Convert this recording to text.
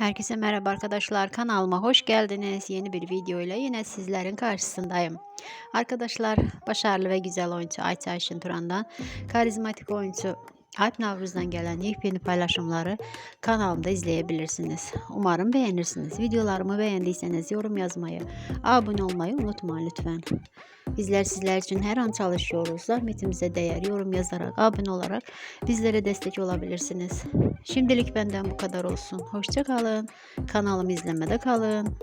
Herkese merhaba arkadaşlar kanalıma hoş geldiniz. Yeni bir video ile yine sizlerin karşısındayım. Arkadaşlar başarılı ve güzel oyuncu Ayça Ayşin Turan'dan karizmatik oyuncu Alp Navruz'dan gelen yepyeni paylaşımları kanalımda izleyebilirsiniz. Umarım beğenirsiniz. Videolarımı beğendiyseniz yorum yazmayı, abone olmayı unutmayın lütfen. Bizler sizler için her an çalışıyoruz. Zahmetimize değer yorum yazarak, abone olarak bizlere destek olabilirsiniz. Şimdilik benden bu kadar olsun. Hoşça kalın. Kanalımı izlemede kalın.